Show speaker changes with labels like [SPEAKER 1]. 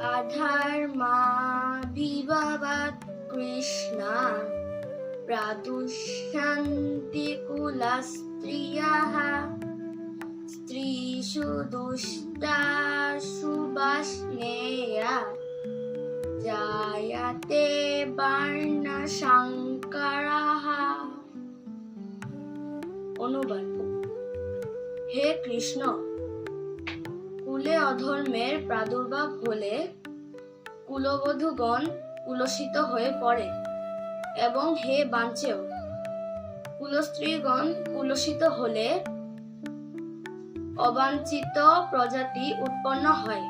[SPEAKER 1] আধার মা বিবাবাত কৃষ্ণা প্রাদুষ্যন্তি কুলস্ত্রিয়াः স্ত্রীষু দুষ্টাসু বাষ্ণেয়া জায়তে বর্ণসংকরাः অনুবাদ। হে কৃষ্ণ কুলে অধর্মের প্রাদুর্ভাব হলে কুলবধূগণ কুলসিত হয়ে পড়ে এবং হে বাঞ্চেও কুলস্ত্রীগণ কুলসিত হলে অবাঞ্ছিত প্রজাতি উৎপন্ন হয়।